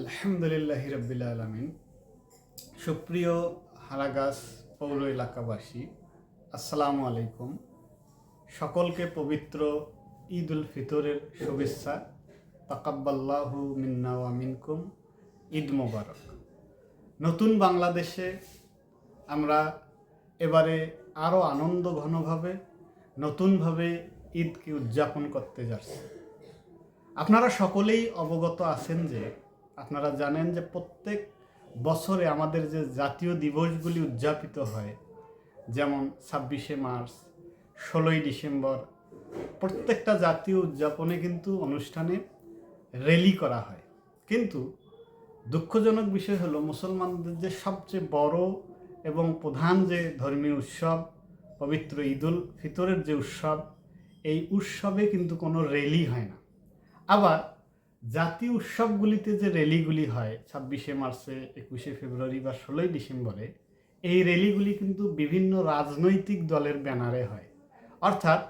আলহামদুলিল্লাহ রবিল আলমিন। সুপ্রিয় হারাগাছ পৌর এলাকাবাসী, আসসালামু আলাইকুম। সকলকে পবিত্র ঈদ উল ফিতরের শুভেচ্ছা। তাকাব্বাল্লাহু মিন্না ওয়া মিনকুম। ঈদ মোবারক। নতুন বাংলাদেশে আমরা এবারে আরও আনন্দ ঘনভাবে নতুনভাবে ঈদকে উদযাপন করতে যাচ্ছি। আপনারা সকলেই অবগত আছেন যে আপনারা জানেন যে প্রত্যেক বছরে আমাদের যে জাতীয় দিবসগুলি উদযাপিত হয়, যেমন ছাব্বিশে মার্চ, ষোলোই ডিসেম্বর, প্রত্যেকটা জাতীয় উদযাপনে কিন্তু অনুষ্ঠানে র্যালি করা হয়। কিন্তু দুঃখজনক বিষয় হলো, মুসলমানদের যে সবচেয়ে বড় এবং প্রধান যে ধর্মীয় উৎসব, পবিত্র ঈদুল ফিতরের যে উৎসব, এই উৎসবে কিন্তু কোনো র্যালি হয় না। আবার জাতীয় উৎসবগুলিতে যে র্যালিগুলি হয় ছাব্বিশে মার্চে, একুশে ফেব্রুয়ারি বা ষোলোই ডিসেম্বরে, এই র্যালিগুলি কিন্তু বিভিন্ন রাজনৈতিক দলের ব্যানারে হয়। অর্থাৎ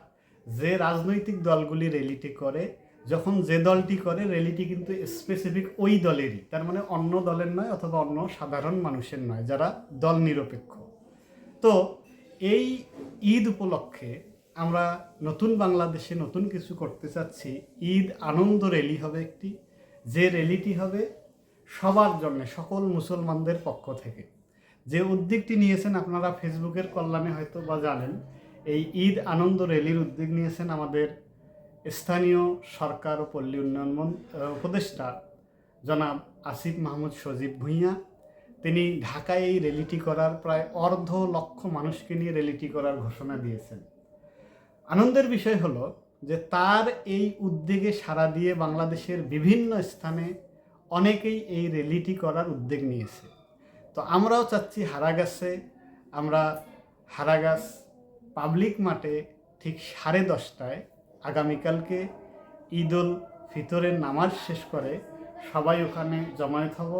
যে রাজনৈতিক দলগুলি র্যালিটি করে, যখন যে দলটি করে, র্যালিটি কিন্তু স্পেসিফিক ওই দলেরই। তার মানে অন্য দলের নয় অথবা অন্য সাধারণ মানুষের নয়, যারা দল নিরপেক্ষ। তো এই ঈদ উপলক্ষে আমরা নতুন বাংলাদেশে নতুন কিছু করতে চাচ্ছি, ঈদ আনন্দ র্যালি হবে একটি। যে র্যালিটি হবে সবার জন্য, সকল মুসলমানদের পক্ষ থেকে। যে উদ্যোগটি নিয়েছেন আপনারা ফেসবুকের কল্যাণে হয়তো বা জানেন, এই ঈদ আনন্দ র্যালির উদ্যোগ নিয়েছেন আমাদের স্থানীয় সরকার ও পল্লী উন্নয়ন উপদেষ্টা জনাব আসিফ মাহমুদ সজীব ভূঁইয়া। তিনি ঢাকায় এই র্যালিটি করার প্রায় অর্ধ লক্ষ মানুষকে নিয়ে র্যালিটি করার ঘোষণা দিয়েছেন। আনন্দের বিষয় হলো যে তার এই উদ্যোগে সাড়া দিয়ে বাংলাদেশের বিভিন্ন স্থানে অনেকেই এই র্যালিটি করার উদ্যোগ নিয়েছে। তো আমরাও চাচ্ছি হারাগাছে, আমরা হারাগাছ পাবলিক মাঠে ঠিক সাড়ে দশটায় আগামীকালকে ঈদ উল ফিতরের নামাজ শেষ করে সবাই ওখানে জমায়েত হব।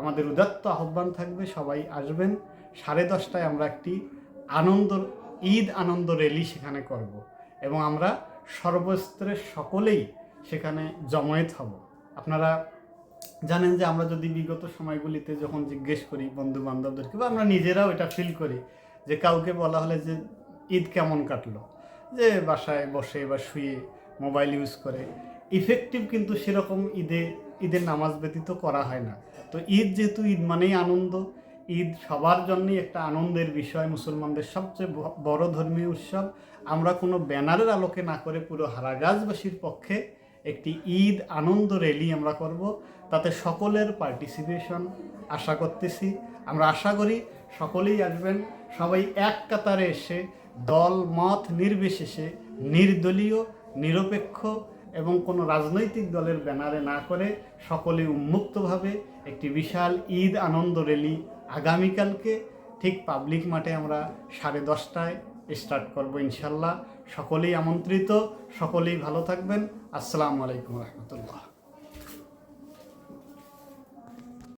আমাদের উদাত্ত আহ্বান থাকবে, সবাই আসবেন। সাড়ে দশটায় আমরা একটি আনন্দ ঈদ আনন্দ র্যালি সেখানে করব এবং আমরা সর্বস্তরের সকলেই সেখানে জমায়েত হব। আপনারা জানেন যে আমরা যদি বিগত সময়গুলিতে যখন জিজ্ঞেস করি বন্ধু বান্ধবদেরকে বা আমরা নিজেরাও এটা ফিল করি যে কাউকে বলা হলে যে ঈদ কেমন কাটলো, যে বাসায় বসে বা শুয়ে মোবাইল ইউজ করে ইফেক্টিভ কিন্তু সেরকম ঈদে, ঈদের নামাজ ব্যতীত করা হয় না। তো ঈদ যেহেতু ঈদ মানেই আনন্দ ঈদ সবার জন্যই একটা আনন্দের বিষয়, মুসলমানদের সবচেয়ে বড় ধর্মীয় উৎসব। আমরা কোনো ব্যানারের আলোকে না করে পুরো হারাগাছবাসীর পক্ষে একটি ঈদ আনন্দ র্যালি আমরা করব। তাতে সকলের পার্টিসিপেশন আশা করতেছি। আমরা আশা করি সকলেই আসবেন। সবাই এক কাতারে এসে দল, মত নির্বিশেষে নির্দলীয়, নিরপেক্ষ এবং কোনো রাজনৈতিক দলের ব্যানারে না করে সকলে উন্মুক্তভাবে একটি বিশাল ঈদ আনন্দ র্যালি আগামীকালকে ঠিক পাবলিক মাঠে আমরা সাড়ে দশটায় স্টার্ট করব ইনশাল্লাহ। সকলেই আমন্ত্রিত, সকলেই ভালো থাকবেন। আসসালামু আলাইকুম রহমতুল্লাহ।